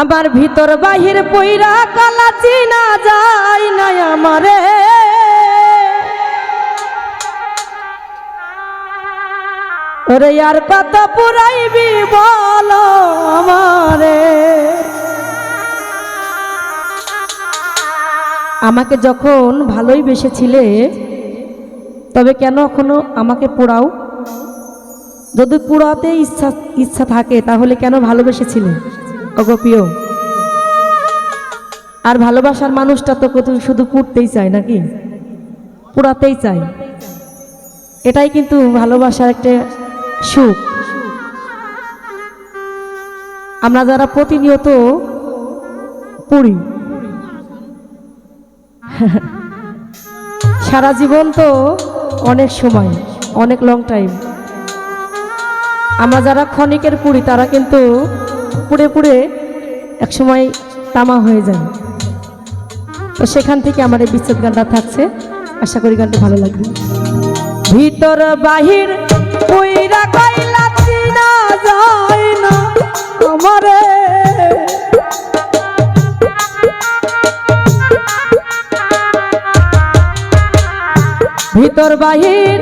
আমার ভিতর বাহির পইরা কালা চিনা যায় না আমারে। ওরে আর কত পুরাইবি বলো আমারে। আমাকে যখন ভালোই বেসেছিলে, তবে কেন এখনও আমাকে পোড়াও? যদি পোড়াতে ইচ্ছা ইচ্ছা থাকে, তাহলে কেন ভালোবেসেছিলে? অগপ্রিয় আর ভালোবাসার মানুষটা তো কত শুধু পুড়তেই চায় নাকি? পুরাতেই চায়। এটাই কিন্তু ভালোবাসার একটা সুখ। আমরা যারা প্রতিনিয়ত পুড়ি, সারা জীবন তো অনেক সময়, অনেক লং টাইম আমরা যারা ক্ষণিকের পুরি তারা কিন্তু পুড়ে পুড়ে একসময় তামা হয়ে যায়। তো সেখান থেকে আমার এই বিচ্ছেদ গানটা থাকছে। আশা করি গানটা ভালো লাগবে। ভিতর বাহির ভিতর বাহির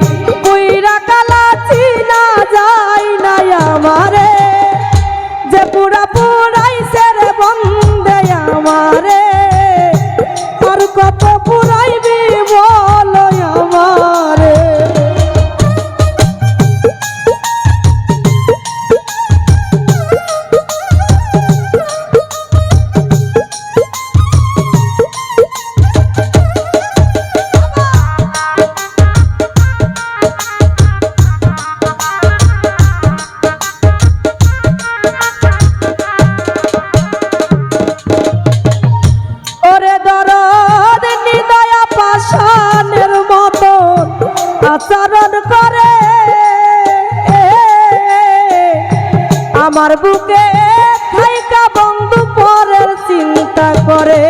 আমার বুকে থাইকা বন্ধু পরের চিন্তা করে।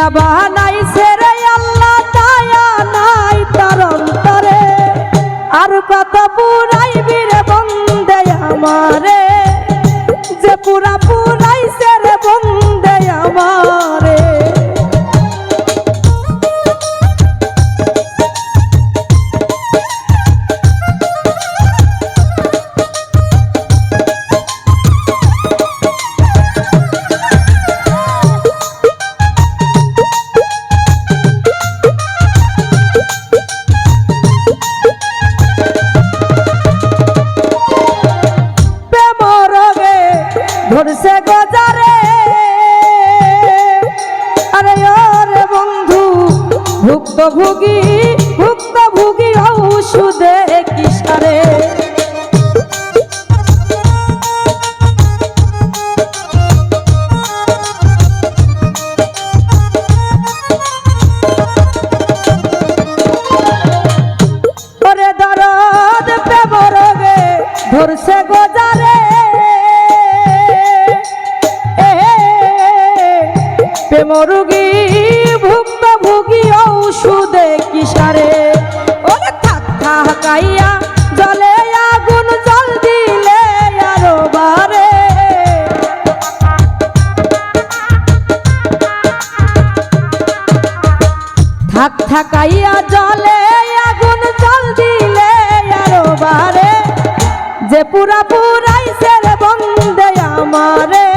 কি দিয়া বানাই সেরে আল্লাহ দয়া নাই তার অন্তরে। আর কত পুরাই বীরে বন্দে আমারে। যে পুরা ওরে বন্ধু ভুক্তভোগী ভুক্তভোগী ঔষধে কিসারে প্রেমরোগী ভুক্ত ভুগি ঔষধে কিসারে। ওরে থাক থাকাইয়া জলে আগুন জল দিলে আরও বারে। থাক থাকাইয়া জলে আগুন জল দিলে আরও বারে। যে পুরা পুরাইছে রে বন্দে আমারে।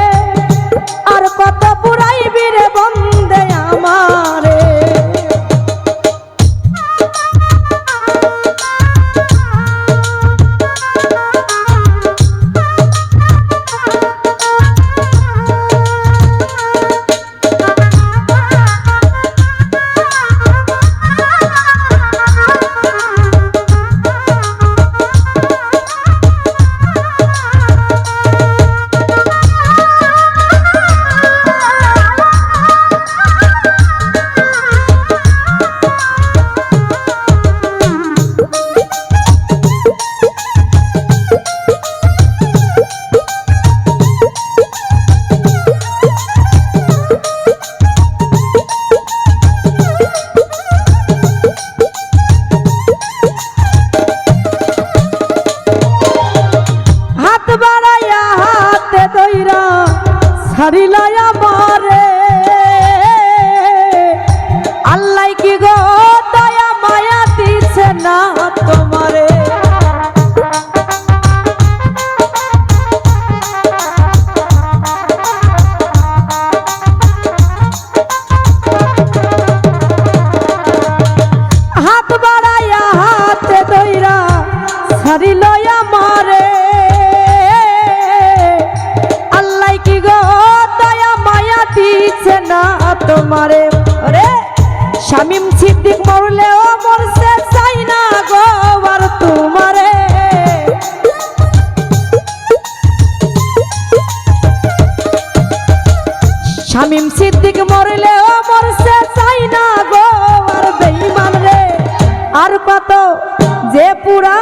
হারিলাই আমারে। আল্লাহ কি গো দয়া, মায়া দিছে না তোমারে? হাত বাড়াইয়া হাতে দইরা সারিল তামিম সিদ্দিক মরলে ও মরছে চাই না গো আর বেইমান রে। আর কত যে পুরা,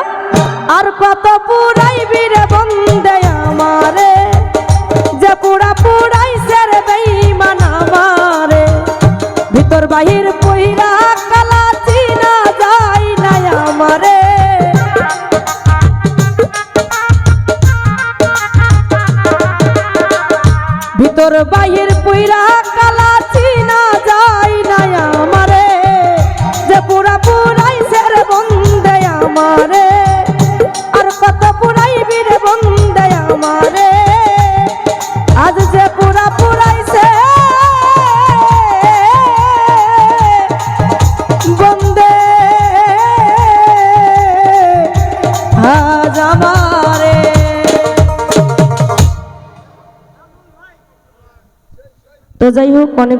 আর কত পুরাই রে বন্দে আমারে। যে পুরা পুরাইছে রে বেইমান আমারে। ভিতর বাহির যাই হোক অনেকগুলো